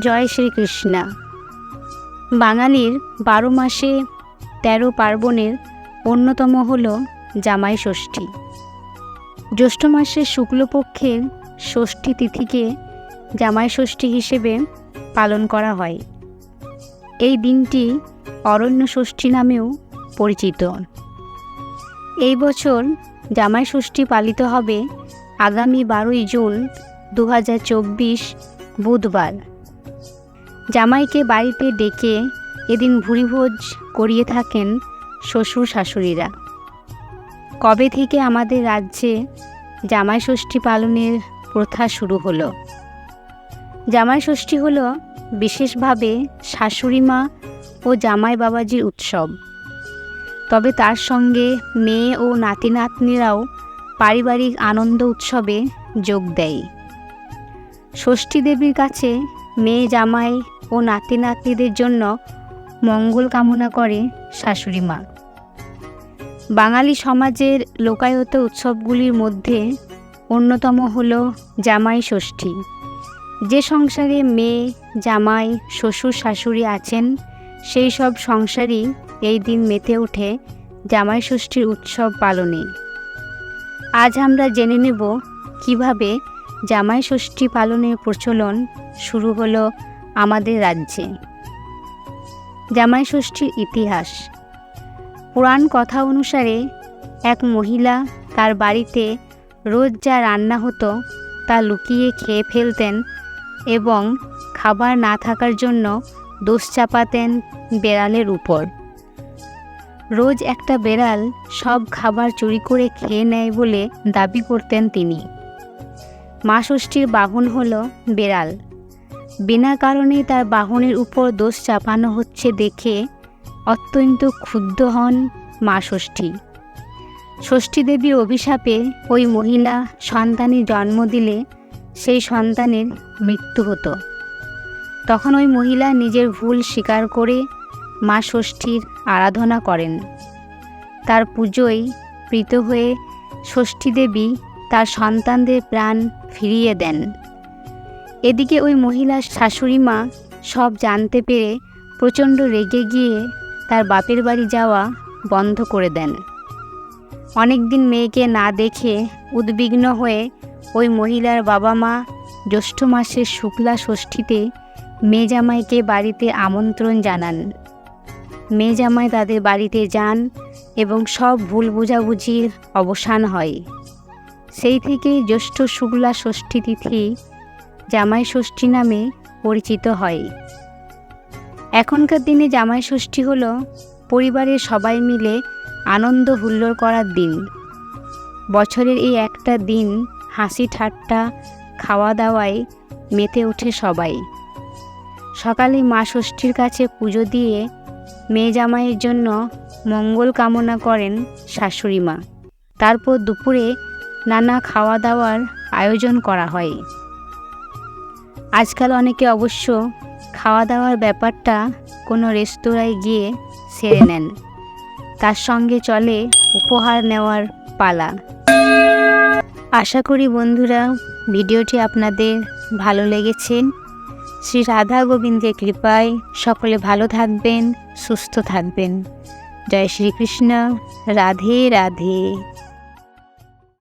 জয় শ্রীকৃষ্ণা। বাঙালির বারো মাসে তেরো পার্বণের অন্যতম হল জামাই ষষ্ঠী। জ্যৈষ্ঠ মাসের শুক্লপক্ষের ষষ্ঠী তিথিকে জামাই ষষ্ঠী হিসেবে পালন করা হয়। এই দিনটি অরণ্য ষষ্ঠী নামেও পরিচিত। এই বছর জামাই ষষ্ঠী পালিত হবে আগামী বারোই জুন দু হাজার চব্বিশ বুধবার। জামাইকে বাড়িতে ডেকে এদিন ভুরিভোজ করিয়ে থাকেন শ্বশুর শাশুড়িরা। কবে থেকে আমাদের রাজ্যে জামাই ষষ্ঠী পালনের প্রথা শুরু হলো? জামাই ষষ্ঠী হলো বিশেষভাবে শাশুড়ি মা ও জামাই বাবাজির উৎসব। তবে তার সঙ্গে মেয়ে ও নাতি নাতনিরাও পারিবারিক আনন্দ উৎসবে যোগ দেয়। ষষ্ঠী দেবীর কাছে মেয়ে জামাই ও নাতি নাতনিদের জন্য মঙ্গল কামনা করে শাশুড়ি মা। বাঙালি সমাজের লোকায়ত উৎসবগুলির মধ্যে অন্যতম হল জামাই ষষ্ঠী। যে সংসারে মেয়ে, জামাই, শ্বশুর, শাশুড়ি আছেন, সেই সব সংসারই এই দিন মেতে ওঠে জামাই ষষ্ঠীর উৎসব পালনে। আজ আমরা জেনে নেব কীভাবে জামাই ষষ্ঠী পালনের প্রচলন শুরু হলো আমাদের রাজ্যে। জামাই ষষ্ঠীর ইতিহাস। পুরাণ কথা অনুসারে এক মহিলা তার বাড়িতে রোজ যা রান্না হতো তা লুকিয়ে খেয়ে ফেলতেন এবং খাবার না থাকার জন্য দোষ চাপাতেন বেড়ালের উপর। রোজ একটা বেড়াল সব খাবার চুরি করে খেয়ে নেয় বলে দাবি করতেন তিনি। মা ষষ্ঠীর বাহন হলো বেড়াল। বিনা কারণে তার বাহনের উপর দোষ চাপানো হচ্ছে দেখে অত্যন্ত ক্ষুব্ধ হন মা ষষ্ঠী। ষষ্ঠী দেবীর অভিশাপে ওই মহিলা সন্তানের জন্ম দিলে সেই সন্তানের মৃত্যু হতো। তখন ওই মহিলা নিজের ভুল স্বীকার করে মা ষষ্ঠীর আরাধনা করেন। তার পুজোয় প্রীত হয়ে ষষ্ঠী দেবী তার সন্তানদের প্রাণ ফিরিয়ে দেন। এদিকে ওই মহিলার শাশুড়ি মা সব জানতে পেরে প্রচণ্ড রেগে গিয়ে তার বাপের বাড়ি যাওয়া বন্ধ করে দেন। অনেকদিন মেয়েকে না দেখে উদ্বিগ্ন হয়ে ওই মহিলার বাবা মা জ্যৈষ্ঠ মাসের শুক্লা ষষ্ঠীতে মেয়ে জামাইকে বাড়িতে আমন্ত্রণ জানান। মেয়ে জামাই তাদের বাড়িতে যান এবং সব ভুল বোঝাবুঝির অবসান হয়। সেই থেকেই জ্যৈষ্ঠ শুক্লা ষষ্ঠী তিথি জামাই ষষ্ঠী নামে পরিচিত হয়। এখনকার দিনে জামাই ষষ্ঠী হলো পরিবারের সবাই মিলে আনন্দ হুল্লোড় করার দিন। বছরের এই একটা দিন হাসি ঠাট্টা খাওয়া দাওয়ায় মেতে ওঠে সবাই। সকালে মা ষষ্ঠীর কাছে পুজো দিয়ে মেয়ে জামাইয়ের জন্য মঙ্গল কামনা করেন শাশুড়ি মা। তারপর দুপুরে নানা খাওয়া দাওয়ার আয়োজন করা হয়। আজকাল অনেকে অবশ্য খাওয়া দাওয়ার ব্যাপারটা কোনো রেস্তোরাঁয় গিয়ে সেরে নেন। তার সঙ্গে চলে উপহার নেওয়ার পালা। আশা করি বন্ধুরা, ভিডিওটি আপনাদের ভালো লেগেছে। শ্রী রাধা গোবিন্দের কৃপায় সকলে ভালো থাকবেন, সুস্থ থাকবেন। জয় শ্রীকৃষ্ণ। রাধে রাধে।